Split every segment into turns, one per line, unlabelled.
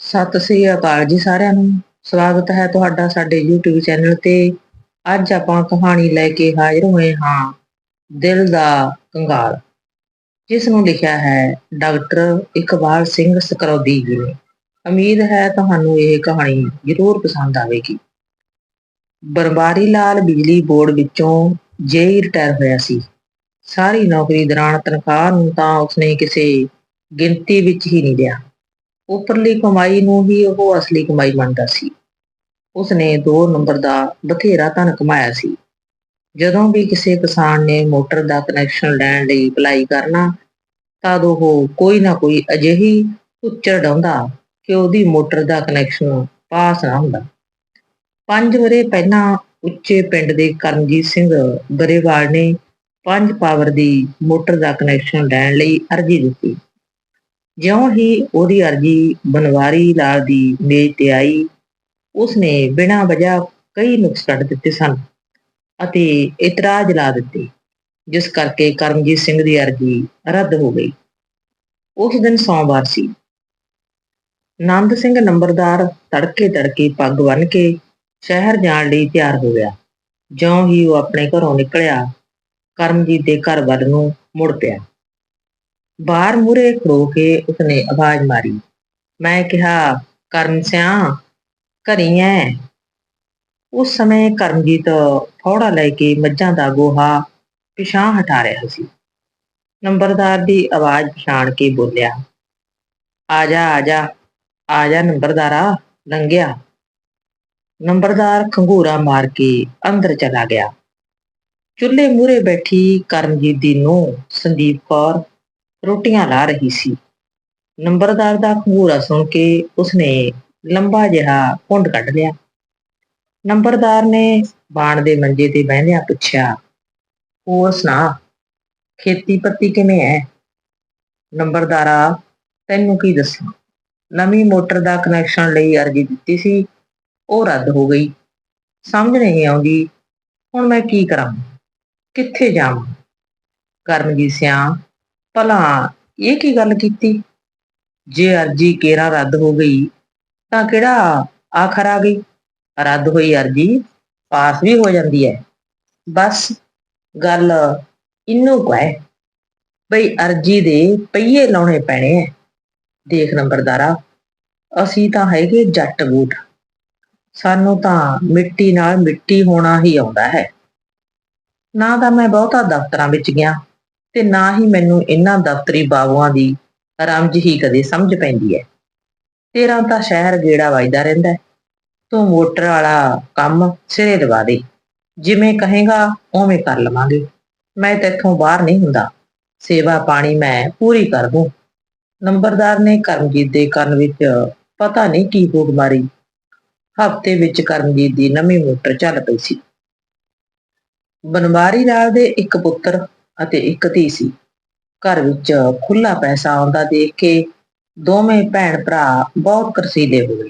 ਸਤਿ ਸ੍ਰੀ ਅਕਾਲ ਜੀ ਸਾਰਿਆਂ ਨੂੰ। ਸਵਾਗਤ ਹੈ ਤੁਹਾਡਾ ਸਾਡੇ YouTube ਚੈਨਲ ਤੇ। ਅੱਜ ਆਪਾਂ ਕਹਾਣੀ ਲੈ ਕੇ ਹਾਜ਼ਰ ਹੋਏ ਹਾਂ, ਦਿਲ ਦਾ ਕੰਗਾਲ। ਜਿਸ ਨੂੰ ਲਿਖਿਆ ਹੈ ਡਾਕਟਰ ਇਕਬਾਲ ਸਿੰਘ ਸਕਰੌਦੀ ਜੀ ਨੇ। ਉਮੀਦ ਹੈ ਤੁਹਾਨੂੰ ਇਹ ਕਹਾਣੀ ਜ਼ਰੂਰ ਪਸੰਦ ਆਵੇਗੀ। ਬਰਬਾਰੀ ਲਾਲ ਬਿਜਲੀ ਬੋਰਡ ਵਿੱਚੋਂ ਜੇਈ ਰਿਟਾਇਰ ਹੋਇਆ ਸੀ। ਸਾਰੀ ਨੌਕਰੀ ਦੌਰਾਨ ਤਨਖਾਹ ਨੂੰ ਤਾਂ ਉਸਨੇ ਕਿਸੇ ਗਿਣਤੀ ਵਿੱਚ ਹੀ ਨਹੀਂ ਲਿਆ। ਉੱਪਰਲੀ ਕਮਾਈ ਨੂੰ ਹੀ ਉਹ ਅਸਲੀ ਕਮਾਈ ਮੰਨਦਾ ਸੀ। ਉਸਨੇ 2 ਨੰਬਰ ਦਾ ਬਥੇਰਾ ਧਨ ਕਮਾਇਆ ਸੀ। ਜਦੋਂ ਵੀ ਕਿਸੇ ਕਿਸਾਨ ਨੇ ਮੋਟਰ ਦਾ ਕਨੈਕਸ਼ਨ ਲੈਣ ਲਈ ਅਪਲਾਈ ਕਰਨਾ, ਤਦ ਉਹ ਕੋਈ ਨਾ ਕੋਈ ਅਜਿਹੀ ਉੱਚਰ ਡਾਉਂਦਾ ਕਿ ਉਹਦੀ ਮੋਟਰ ਦਾ ਕਨੈਕਸ਼ਨ ਪਾਸ ਨਾ ਹੁੰਦਾ। ਪੰਜ ਵਰੇ ਪਹਿਲਾਂ ਉੱਚੇ ਪਿੰਡ ਦੇ ਕਰਮਜੀਤ ਸਿੰਘ ਗਰੇਵਾਲ ਨੇ ਪੰਜ ਪਾਵਰ ਦੀ ਮੋਟਰ ਦਾ ਕਨੈਕਸ਼ਨ ਲੈਣ ਲਈ ਅਰਜ਼ੀ ਦਿੱਤੀ। ਜਿਉਂ ਹੀ ਉਹਦੀ ਅਰਜ਼ੀ ਬਨਵਾਰੀ ਲਾਲ ਦੀ ਮੇਜ਼ ਤੇ ਆਈ, ਉਸਨੇ ਬਿਨਾਂ ਵਜ੍ਹਾ ਕਈ ਨੁਕਸ ਕੱਢ ਦਿੱਤੇ ਸਨ ਅਤੇ ਇਤਰਾਜ਼ ਲਾ ਦਿੱਤੇ, ਜਿਸ ਕਰਕੇ ਕਰਮਜੀਤ ਸਿੰਘ ਦੀ ਅਰਜ਼ੀ ਰੱਦ ਹੋ ਗਈ। ਉਸ ਦਿਨ ਸੋਮਵਾਰ ਸੀ। ਨੰਦ ਸਿੰਘ ਨੰਬਰਦਾਰ ਤੜਕੇ ਤੜਕੇ ਪੱਗ ਬੰਨ੍ਹ ਕੇ ਸ਼ਹਿਰ ਜਾਣ ਲਈ ਤਿਆਰ ਹੋ ਗਿਆ। ਜਿਉਂ ਹੀ ਉਹ ਆਪਣੇ ਘਰੋਂ ਨਿਕਲਿਆ, ਕਰਮਜੀਤ ਦੇ ਘਰ ਵੱਲ ਨੂੰ ਮੁੜ ਪਿਆ। ਬਾਹਰ ਮੂਰੇ ਖੜੋ ਕੇ ਉਸਨੇ ਆਵਾਜ਼ ਮਾਰੀ। ਮੈਂ ਕਿਹਾ, ਕਰਮ ਸਿਆ, ਘਰੀ ਐ? ਉਸ ਸਮੇਂ ਕਰਮਜੀਤ ਫੌੜਾ ਲੈ ਕੇ ਮੱਝਾਂ ਦਾ ਗੋਹਾ ਪਿਛਾਂ ਹਟਾ ਰਿਹਾ ਸੀ। ਨੰਬਰਦਾਰ ਦੀ ਆਵਾਜ਼ ਪਛਾਣ ਕੇ ਬੋਲਿਆ ਆ ਜਾ ਆ ਜਾ ਆ ਜਾ ਨੰਬਰਦਾਰਾ, ਲੰਘਿਆ। ਨੰਬਰਦਾਰ ਖੰਗੂਰਾ ਮਾਰ ਕੇ ਅੰਦਰ ਚਲਾ ਗਿਆ। ਚੁੱਲ੍ਹੇ ਮੂਰੇ ਬੈਠੀ ਕਰਮਜੀਤ ਦੀ ਨੂੰਹ ਸੰਦੀਪ ਕੌਰ ਰੋਟੀਆਂ ਲਾ ਰਹੀ ਸੀ। ਨੰਬਰਦਾਰ ਦਾ ਖੰਗੂਰਾ ਸੁਣ ਕੇ ਉਸਨੇ ਲੰਬਾ ਜਿਹਾ ਘੁੰਡ ਕੱਢ ਲਿਆ। ਨੰਬਰਦਾਰ ਨੇ ਬਾਣ ਦੇ ਮੰਜੇ ਤੇ ਬਹਿੰਦਿਆਂ ਪੁੱਛਿਆ, ਹੋਰ ਸੁਣਾ, ਖੇਤੀ ਪੱਤੀ ਕਿਵੇਂ ਹੈ ਨੰਬਰਦਾਰਾ ਤੈਨੂੰ ਕੀ ਦੱਸਾਂ, ਨਵੀਂ ਮੋਟਰ ਦਾ ਕਨੈਕਸ਼ਨ ਲਈ ਅਰਜ਼ੀ ਦਿੱਤੀ ਸੀ, ਉਹ ਰੱਦ ਹੋ ਗਈ। ਸਮਝ ਨਹੀਂ ਆਉਂਦੀ, ਹੁਣ ਮੈਂ ਕੀ ਕਰਾਂ? ਕਿੱਥੇ ਜਾਵਾਂ? ਕਰਮਜੀਤ ਸਿਆ ਭਲਾ ਇਹ ਕੀ ਗੱਲ ਕੀਤੀ? ਜੇ ਅਰਜੀ ਕੇਰਾ ਰੱਦ ਹੋ ਗਈ, ਤਾਂ ਕਿਹੜਾ ਆਖਰ ਆ ਗਈ? ਰੱਦ ਹੋਈ ਅਰਜੀ ਪਾਸ ਵੀ ਹੋ ਜਾਂਦੀ ਹੈ ਬਸ ਗੱਲ ਇਹਨੂੰ ਕੁ ਬਈ ਅਰਜੀ ਦੇ ਪਈਏ ਲਾਉਣੇ ਪੈਣੇ ਐ। ਦੇਖ ਨੰਬਰਦਾਰਾ, ਅਸੀਂ ਤਾਂ ਹੈਗੇ ਜੱਟ ਬੂਟ ਸਾਨੂੰ ਤਾਂ ਮਿੱਟੀ ਨਾਲ ਮਿੱਟੀ ਹੋਣਾ ਹੀ ਆਉਂਦਾ ਹੈ। ਨਾ ਤਾਂ ਮੈਂ ਬਹੁਤਾ ਦਫ਼ਤਰਾਂ ਵਿੱਚ ਗਿਆ। ਤੇ ਨਾ ਹੀ ਮੈਨੂੰ ਇਹਨਾਂ ਦਫ਼ਤਰੀ ਬਾਬੂਆਂ ਦੀ ਰਮਜ ਹੀ ਕਦੇ ਸਮਝ ਪੈਂਦੀ ਹੈ। ਤੇਰਾ ਤਾਂ ਸ਼ਹਿਰ ਗੇੜਾ ਵੱਜਦਾ ਰਹਿੰਦਾ ਤੂੰ ਮੋਟਰ ਵਾਲਾ ਕੰਮ ਸਿਰੇ ਲਵਾ ਦੇ। ਜਿਵੇਂ ਕਹੇਗਾ, ਉਵੇਂ ਕਰ ਲਵਾਂਗੇ। ਮੈਂ ਤੇਥੋਂ ਬਾਹਰ ਨਹੀਂ ਹੁੰਦਾ। ਸੇਵਾ ਪਾਣੀ ਮੈਂ ਪੂਰੀ ਕਰ ਦੂੰ। ਨੰਬਰਦਾਰ ਨੇ ਕਰਮਜੀਤ ਦੇ ਕੰਨ ਵਿੱਚ ਪਤਾ ਨਹੀਂ ਕੀ ਫੂਕ ਮਾਰੀ। ਹਫ਼ਤੇ ਵਿੱਚ ਕਰਮਜੀਤ ਦੀ ਨਵੀਂ ਮੋਟਰ ਚੱਲ ਪਈ ਸੀ। ਬਨਵਾਰੀ ਲਾਲ ਦੇ ਇੱਕ ਪੁੱਤਰ ਅਤੇ ਇੱਕ ਧੀ ਸੀ। ਘਰ ਵਿੱਚ ਖੁੱਲਾ ਪੈਸਾ ਆਉਂਦਾ ਦੇਖ ਕੇ ਦੋਵੇਂ ਭੈਣ ਭਰਾ ਬਹੁਤ ਕਰਸੀਲੇ ਹੋ ਗਏ।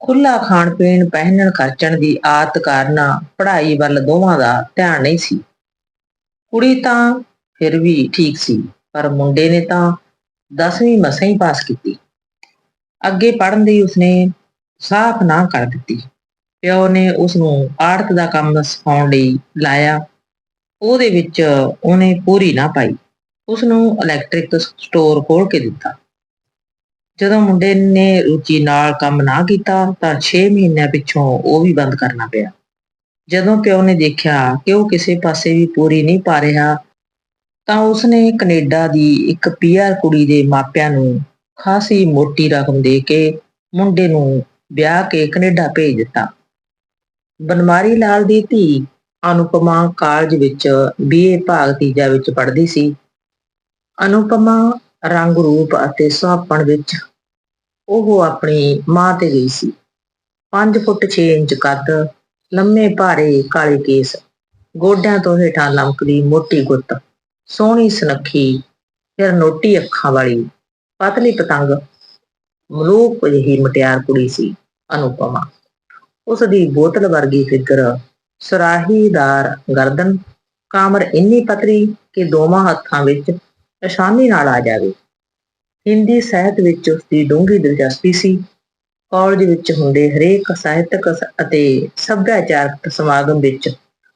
ਖੁੱਲਾ ਖਾਣ ਪੀਣ ਪਹਿਨਣ, ਖਰਚਣ ਦੀ ਆਦਤ ਕਾਰਨ ਪੜ੍ਹਾਈ ਵੱਲ ਦੋਵਾਂ ਦਾ ਧਿਆਨ ਨਹੀਂ ਸੀ। ਕੁੜੀ ਤਾਂ ਫਿਰ ਵੀ ਠੀਕ ਸੀ, ਪਰ ਮੁੰਡੇ ਨੇ ਤਾਂ 10ਵੀਂ ਮਸਾਂ ਹੀ ਪਾਸ ਕੀਤੀ। ਅੱਗੇ ਪੜ੍ਹਨ ਦੀ ਉਸਨੇ ਸਾਫ਼ ਨਾ ਕਰ ਦਿੱਤੀ। ਪਿਓ ਨੇ ਉਸ ਨੂੰ ਆੜਤ ਦਾ ਕੰਮ ਸਿਖਾਉਣ ਲਈ ਲਾਇਆ। ਉਹਦੇ ਵਿੱਚ ਉਹਨੇ ਪੂਰੀ ਨਾ ਪਾਈ। ਉਸ ਨੂੰ ਇਲੈਕਟ੍ਰਿਕ ਸਟੋਰ ਖੋਲ ਕੇ ਦਿੱਤਾ। ਜਦੋਂ ਮੁੰਡੇ ਨੇ ਰੁਚੀ ਨਾਲ ਕੰਮ ਨਾ ਕੀਤਾ, ਤਾਂ 6 ਮਹੀਨਿਆਂ ਪਿੱਛੋਂ ਉਹ ਵੀ ਬੰਦ ਕਰਨਾ ਪਿਆ। ਜਦੋਂ ਪਿਓ ਨੇ ਦੇਖਿਆ ਕਿ ਉਹ ਕਿਸੇ ਪਾਸੇ ਵੀ ਪੂਰੀ ਨਹੀਂ ਪਾ ਰਿਹਾ, ਤਾਂ ਉਸਨੇ ਕੈਨੇਡਾ ਦੀ ਇੱਕ ਪੀਆਰ ਕੁੜੀ ਦੇ ਮਾਪਿਆਂ ਨੂੰ ਖਾਸੀ ਮੋਟੀ ਰਕਮ ਦੇ ਕੇ ਮੁੰਡੇ ਨੂੰ ਵਿਆਹ ਕੇ ਕੈਨੇਡਾ ਭੇਜ ਦਿੱਤਾ। ਬਨਮਾਰੀ ਲਾਲ ਦੀ ਧੀ ਅਨੁਪਮਾ ਕਾਲਜ ਵਿੱਚ ਬੀਏ ਭਾਗ ਤੀਜਾ ਵਿੱਚ ਪੜ੍ਹਦੀ ਸੀ। ਅਨੁਪਮਾ ਰੰਗ ਰੂਪ ਅਤੇ ਸੁਹਾਪਣ ਵਿੱਚ ਉਹ ਆਪਣੀ ਮਾਂ ਤੇ ਗਈ ਸੀ। 5 ਫੁੱਟ 6 ਇੰਚ ਕੱਦ, ਲੰਮੇ ਭਾਰੇ ਕਾਲੇ ਕੇਸ, ਗੋਡਿਆਂ ਤੋਂ ਹੇਠਾਂ ਲਮਕਦੀ ਮੋਟੀ ਗੁੱਤ, ਸੋਹਣੀ ਸੁਨੱਖੀ, ਫਿਰ ਨੋਟੀ ਅੱਖਾਂ ਵਾਲੀ, ਪਤਲੀ ਪਤੰਗ, ਮਲੂਕ ਜਿਹੀ ਮਟਿਆਰ ਕੁੜੀ ਸੀ ਅਨੁਪਮਾ। ਉਸ ਦੀ ਬੋਤਲ ਵਰਗੀ ਫਿਕਰ ਸੁਰਾਹੀਦਾਰ ਗਰਦਨ ਕਾਮਰ ਇੰਨੀ ਪਤਰੀ ਕਿ ਦੋਵਾਂ ਹੱਥਾਂ ਵਿੱਚ ਆਸਾਨੀ ਨਾਲ ਆ ਜਾਵੇ। ਹਿੰਦੀ ਸਾਹਿਤ ਵਿੱਚ ਉਸ ਦੀ ਡੂੰਘੀ ਦਿਲਚਸਪੀ ਸੀ। ਕਾਲਜ ਵਿੱਚ ਹੁੰਦੇ ਹਰੇਕ ਸਾਹਿਤਕ ਅਤੇ ਸੱਭਿਆਚਾਰਕ ਸਮਾਗਮ ਵਿੱਚ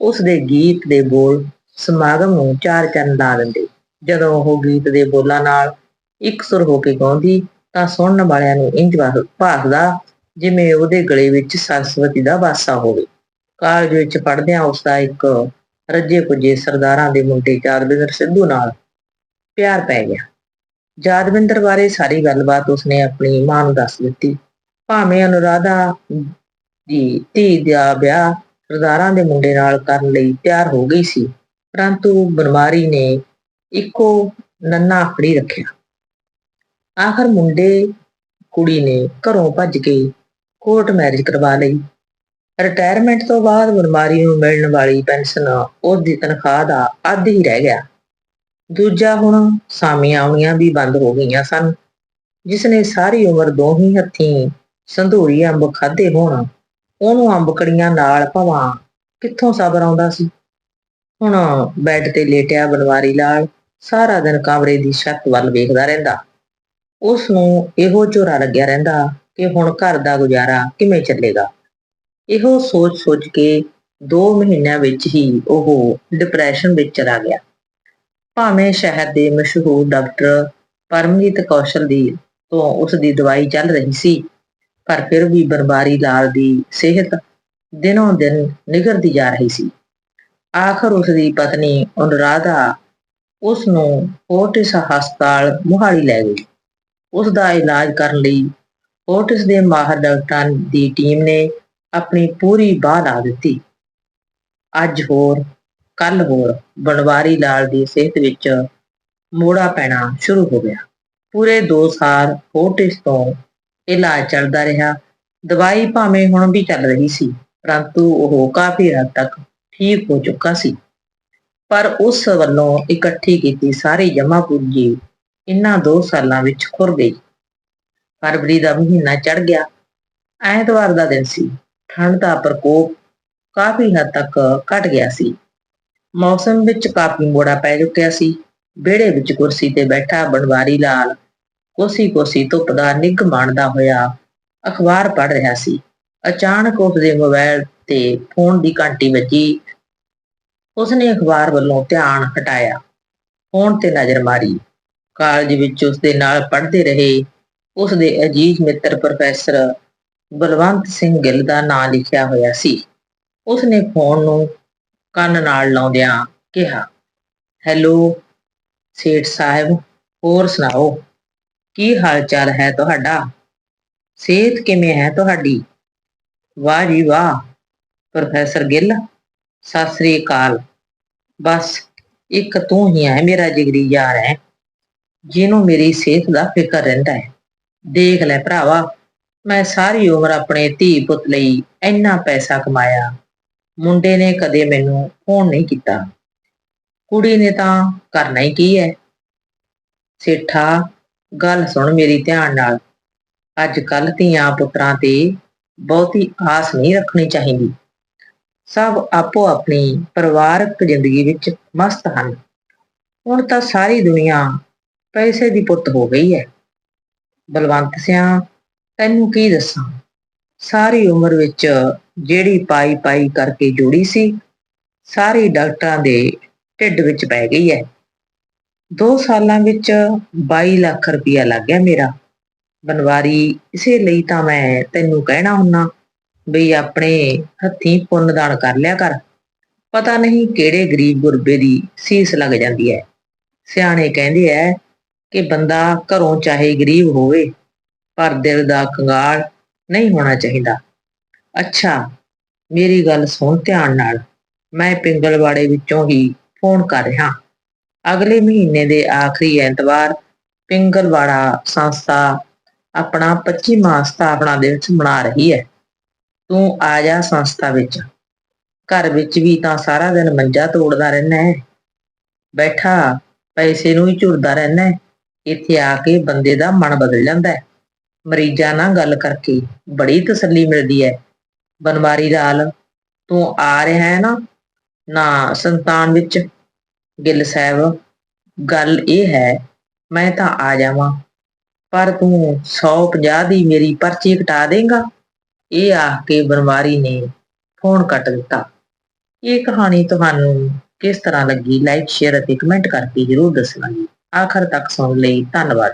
ਉਸ ਦੇ ਗੀਤ ਦੇ ਬੋਲ ਸਮਾਗਮ ਨੂੰ ਚਾਰ ਚੰਨ ਲਾ ਦਿੰਦੇ। ਜਦੋਂ ਉਹ ਗੀਤ ਦੇ ਬੋਲਾਂ ਨਾਲ ਇੱਕ ਸੁਰ ਹੋ ਕੇ ਗਾਉਂਦੀ, ਤਾਂ ਸੁਣਨ ਵਾਲਿਆਂ ਨੂੰ ਇੰਜ ਵਾ- ਭਾਸਦਾ ਜਿਵੇਂ ਉਹਦੇ ਗਲੇ ਵਿੱਚ ਸਰਸਵਤੀ ਦਾ ਵਾਸਾ ਹੋਵੇ। ਕਾਲਜ ਵਿੱਚ ਪੜ੍ਹਦਿਆਂ ਉਸ ਦਾ ਇੱਕ ਰੱਜੇ ਪੁੱਜੇ ਸਰਦਾਰਾਂ ਦੇ ਮੁੰਡੇ ਯਾਦਵਿੰਦਰ ਸਿੱਧੂ ਨਾਲ ਪਿਆਰ ਪੈ ਗਿਆ। ਯਾਦਵਿੰਦਰ ਬਾਰੇ ਸਾਰੀ ਗੱਲਬਾਤ ਉਸਨੇ ਆਪਣੀ ਮਾਂ ਨੂੰ ਦੱਸ ਦਿੱਤੀ। ਭਾਵੇਂ ਅਨੁਰਾਧਾ ਦੀ ਧੀ ਦਾ ਵਿਆਹ ਸਰਦਾਰਾਂ ਦੇ ਮੁੰਡੇ ਨਾਲ ਕਰਨ ਲਈ ਤਿਆਰ ਹੋ ਗਈ ਸੀ, ਪਰੰਤੂ ਬਨਵਾਰੀ ਨੇ ਇੱਕੋ ਨੰਨਾ ਆਖੜੀ ਰੱਖਿਆ। ਆਖਰ ਮੁੰਡੇ ਕੁੜੀ ਨੇ ਘਰੋਂ ਭੱਜ ਕੇ ਕੋਰਟ ਮੈਰਿਜ ਕਰਵਾ ਲਈ। ਰਿਟਾਇਰਮੈਂਟ ਤੋਂ ਬਾਅਦ ਬਨਵਾਰੀ ਨੂੰ ਮਿਲਣ ਵਾਲੀ ਪੈਨਸ਼ਨ ਉਸ ਦੀ ਤਨਖਾਹ ਦਾ ਅੱਧ ਹੀ ਰਹਿ ਗਿਆ। ਦੂਜਾ ਹੁਣ ਸਾਮੀਆਂ ਆਉਣੀਆਂ ਵੀ ਬੰਦ ਹੋ ਗਈਆਂ ਸਨ ਜਿਸ ਨੇ ਸਾਰੀ ਉਮਰ ਦੋ ਹੀ ਹੱਥੀਂ ਸੰਧੂਰੀ ਅੰਬ ਖਾਦੇ ਹੋਣ, ਉਹਨੂੰ ਅੰਬਕੜੀਆਂ ਨਾਲ ਭਵਾਂ ਕਿੱਥੋਂ ਸਬਰ ਆਉਂਦਾ ਸੀ? ਹੁਣ ਬੈੱਡ ਤੇ ਲੇਟਿਆ ਬਨਵਾਰੀ ਲਾਲ ਸਾਰਾ ਦਿਨ ਕਮਰੇ ਦੀ ਛੱਤ ਵੱਲ ਵੇਖਦਾ ਰਹਿੰਦਾ। ਉਸ ਨੂੰ ਇਹੋ ਝੋਰਾ ਲੱਗਿਆ ਰਹਿੰਦਾ ਕਿ ਹੁਣ ਘਰ ਦਾ ਗੁਜ਼ਾਰਾ ਕਿਵੇਂ ਚੱਲੇਗਾ? ਇਹੋ ਸੋਚ-ਸੋਚ ਕੇ 2 ਮਹੀਨਿਆਂ ਵਿੱਚ ਹੀ ਉਹ ਡਿਪਰੈਸ਼ਨ ਵਿੱਚ ਚਲਾ ਗਿਆ। ਭਾਵੇਂ ਸ਼ਹਿਰ ਦੇ ਮਸ਼ਹੂਰ ਡਾਕਟਰ ਪਰਮਜੀਤ ਕੌਸ਼ਲ ਦੀ ਤੋਂ ਉਸ ਦੀ ਦਵਾਈ ਚੱਲ ਰਹੀ ਸੀ, ਪਰ ਫਿਰ ਵੀ ਬਰਬਾਰੀ ਲਾਲ ਦੀ ਸਿਹਤ ਦਿਨੋਂ ਦਿਨ ਨਿਗਰਦੀ ਜਾ ਰਹੀ ਸੀ। ਆਖਰ ਉਸ ਦੀ ਪਤਨੀ ਅਨੁਰਾਧਾ ਉਸ ਨੂੰ ਫੋਰਟਿਸ ਹਸਪਤਾਲ ਮੁਹਾਲੀ ਲੈ ਗਈ। ਉਸ ਦਾ ਇਲਾਜ ਕਰਨ ਲਈ ਫੋਰਟਿਸ ਦੇ ਮਾਹਰ ਡਾਕਟਰਾਂ ਦੀ ਟੀਮ ਨੇ ਆਪਣੀ ਪੂਰੀ ਬਾਹ ਲਾ ਦਿੱਤੀ। ਅੱਜ ਹੋਰ ਕੱਲ ਹੋਰ ਬਨਵਾਰੀ ਲਾਲ ਦੀ ਸਿਹਤ ਵਿੱਚ ਮੋੜਾ ਪੈਣਾ ਸ਼ੁਰੂ ਹੋ ਗਿਆ। ਪੂਰੇ 2 ਸਾਲ ਫੋਰਟਿਸ ਤੋਂ ਇਲਾਜ ਚੱਲਦਾ ਰਿਹਾ। ਦਵਾਈ ਭਾਵੇਂ ਹੁਣ ਵੀ ਚੱਲ ਰਹੀ ਸੀ, ਪਰੰਤੂ ਉਹ ਕਾਫੀ ਹੱਦ ਤੱਕ ਠੀਕ ਹੋ ਚੁੱਕਾ ਸੀ। ਪਰ ਉਸ ਵੱਲੋਂ ਇਕੱਠੀ ਕੀਤੀ ਸਾਰੀ ਜਮ੍ਹਾਂ ਪੂੰਜੀ ਇਨ੍ਹਾਂ 2 ਸਾਲਾਂ ਵਿੱਚ ਖੁਰ ਗਈ। ਫਰਵਰੀ ਦਾ ਮਹੀਨਾ ਚੜ ਗਿਆ। ਐਤਵਾਰ ਦਾ ਦਿਨ ਸੀ। ਠੰਡ ਦਾ ਪ੍ਰਕੋਪ ਕਾਫੀ ਹੱਦ ਤੱਕ ਘਟ ਗਿਆ ਸੀ। ਮੌਸਮ ਵਿੱਚ ਕਾਫੀ ਮੋੜਾ ਪੈ ਚੁੱਕਿਆ ਸੀ। ਵਿਹੜੇ ਵਿੱਚ ਕੁਰਸੀ ਤੇ ਬੈਠਾ ਬਣਵਾਰੀ ਲਾਲ ਕੋਸੀ-ਕੋਸੀ ਧੁੱਪ ਦਾ ਨਿੱਘ ਮਾਣਦਾ ਹੋਇਆ ਅਖਬਾਰ ਪੜ੍ਹ ਰਿਹਾ ਸੀ। ਅਚਾਨਕ ਉਸ ਦੇ ਮੋਬਾਈਲ ਤੇ ਫੋਨ ਦੀ ਘੰਟੀ ਵੱਜੀ। ਉਸਨੇ ਅਖਬਾਰ ਵੱਲੋਂ ਧਿਆਨ ਹਟਾਇਆ। ਫੋਨ ਤੇ ਨਜ਼ਰ ਮਾਰੀ। ਕਾਲਜ ਵਿੱਚ ਉਸ ਦੇ ਨਾਲ ਪੜ੍ਹਦੇ ਰਹੇ। ਉਸ ਦੇ ਅਜੀਜ਼ ਮਿੱਤਰ ਪ੍ਰੋਫੈਸਰ ਬਲਵੰਤ ਸਿੰਘ ਗਿੱਲ ਦਾ ਨਾਂ ਲਿਖਿਆ ਹੋਇਆ ਸੀ। ਉਸਨੇ ਫੋਨ ਨੂੰ ਕੰਨ ਨਾਲ ਲਾਉਂਦਿਆਂ ਕਿਹਾ, ਹੈਲੋ, ਸੇਠ ਸਾਹਿਬ, ਹੋਰ ਸੁਣਾਓ? ਕੀ ਹਾਲ ਚਾਲ ਹੈ ਤੁਹਾਡਾ? ਸਿਹਤ ਕਿਵੇਂ ਹੈ ਤੁਹਾਡੀ? ਵਾਹ ਜੀ ਵਾਹ ਪ੍ਰੋਫੈਸਰ ਗਿੱਲ, ਸਤਿ ਸ੍ਰੀ ਅਕਾਲ। ਬਸ, ਇੱਕ ਤੂੰ ਹੀ ਹੈ ਮੇਰਾ ਜਿਗਰੀ ਯਾਰ ਹੈ, ਜਿਹਨੂੰ ਮੇਰੀ ਸਿਹਤ ਦਾ ਫਿਕਰ ਰਹਿੰਦਾ ਹੈ। ਦੇਖ ਲੈ ਭਰਾਵਾ ਮੈਂ ਸਾਰੀ ਉਮਰ ਆਪਣੇ ਧੀ ਪੁੱਤ ਲਈ ਇੰਨਾ ਪੈਸਾ ਕਮਾਇਆ। ਮੁੰਡੇ ਨੇ ਕਦੇ ਮੈਨੂੰ ਫੋਨ ਨਹੀਂ ਕੀਤਾ। ਕੁੜੀ ਨੇ ਤਾਂ ਕਰਨਾ ਹੀ ਕੀ ਹੈ? ਸੇਠਾ, ਗੱਲ ਸੁਣ ਮੇਰੀ ਧਿਆਨ ਨਾਲ। ਅੱਜ ਕੱਲ ਧੀਆਂ ਪੁੱਤਰਾਂ ਤੇ ਬਹੁਤੀ ਆਸ ਨਹੀਂ ਰੱਖਣੀ ਚਾਹੀਦੀ। ਸਭ ਆਪੋ ਆਪਣੀ ਪਰਿਵਾਰਕ ਜ਼ਿੰਦਗੀ ਵਿੱਚ ਮਸਤ ਹਨ। ਹੁਣ ਤਾਂ ਸਾਰੀ ਦੁਨੀਆ ਪੈਸੇ ਦੀ ਪੁੱਤ ਹੋ ਗਈ ਹੈ। ਬਲਵੰਤ ਸਿਆ ਤੈਨੂੰ ਕੀ ਦੱਸਾਂ? ਸਾਰੀ ਉਮਰ ਵਿੱਚ ਜਿਹੜੀ ਪਾਈ ਪਾਈ ਕਰਕੇ ਜੋੜੀ ਸੀ, ਸਾਰੀ ਡਾਕਟਰਾਂ ਦੇ ਢਿੱਡ ਵਿੱਚ ਪੈ ਗਈ ਹੈ 2 ਸਾਲਾਂ ਵਿੱਚ 22 ਲੱਖ ਰੁਪਇਆ ਲੱਗ ਗਿਆ ਮੇਰਾ। ਬਨਵਾਰੀ ਇਸੇ ਲਈ ਤਾਂ ਮੈਂ ਤੈਨੂੰ ਕਹਿਣਾ ਹੁੰਨਾ ਵੀ ਆਪਣੇ ਹੱਥੀਂ ਪੁੰਨ ਦਾਨ ਕਰ ਲਿਆ ਕਰ। ਪਤਾ ਨਹੀਂ ਕਿਹੜੇ ਗਰੀਬ ਗੁਰਬੇ ਦੀ ਸੀਸ ਲੱਗ ਜਾਂਦੀ ਹੈ ਸਿਆਣੇ ਕਹਿੰਦੇ ਐ ਕਿ ਬੰਦਾ ਘਰੋਂ ਚਾਹੇ ਗਰੀਬ ਹੋਵੇ ਪਰ ਦਿਲ ਦਾ ਕੰਗਾਲ ਨਹੀਂ ਹੋਣਾ ਚਾਹੀਦਾ। ਅੱਛਾ, ਮੇਰੀ ਗੱਲ ਸੁਣ ਧਿਆਨ ਨਾਲ। ਮੈਂ ਪਿੰਗਲਵਾੜੇ ਵਿੱਚੋਂ ਹੀ ਫੋਨ ਕਰ ਰਿਹਾ। ਅਗਲੇ ਮਹੀਨੇ ਦੇ ਆਖਰੀ ਐਤਵਾਰ ਪਿੰਗਲਵਾੜਾ ਸੰਸਥਾ ਆਪਣਾ 25ਵਾਂ ਸਥਾਪਨਾ ਦਿਵਸ ਮਨਾ ਰਹੀ ਹੈ। ਤੂੰ ਆ ਜਾ ਸੰਸਥਾ ਵਿੱਚ। ਘਰ ਵਿੱਚ ਵੀ ਤਾਂ ਸਾਰਾ ਦਿਨ ਮੰਜਾ ਤੋੜਦਾ ਰਹਿਣਾ ਹੈ। ਬੈਠਾ, ਪੈਸੇ ਨੂੰ ਹੀ ਝੁਰਦਾ ਰਹਿਣਾ ਹੈ। ਇੱਥੇ ਆ ਕੇ ਬੰਦੇ ਦਾ ਮਨ ਬਦਲ ਜਾਂਦਾ ਹੈ। ਮਰੀਜ਼ਾਂ ਨਾਲ ਗੱਲ ਕਰਕੇ ਬੜੀ ਤਸੱਲੀ ਮਿਲਦੀ ਹੈ। ਬਨਵਾਰੀ ਲਾਲ, ਤੂੰ ਆ ਰਿਹਾ ਹੈ ਨਾ? ਨਾ, ਸੰਤਾਨ ਵਿੱਚ। ਗਿੱਲ ਸਾਹਿਬ, ਗੱਲ ਇਹ ਹੈ, ਮੈਂ ਤਾਂ ਆ ਜਾਵਾਂ, ਪਰ ਤੂੰ 150 ਦੀ ਮੇਰੀ ਪਰਚੀ ਕਟਾ ਦੇਂਗਾ। ਇਹ ਆਖ ਕੇ ਬਨਵਾਰੀ ਨੇ ਫੋਨ ਕੱਟ ਦਿੱਤਾ। ਇਹ ਕਹਾਣੀ ਤੁਹਾਨੂੰ ਕਿਸ ਤਰ੍ਹਾਂ ਲੱਗੀ? ਲਾਈਕ ਸ਼ੇਅਰ ਅਤੇ ਕਮੈਂਟ ਕਰਕੇ ਜਰੂਰ ਦੱਸਣਾ। ਆਖਰ ਤੱਕ ਸੁਣਨ ਲਈ। ਧੰਨਵਾਦ।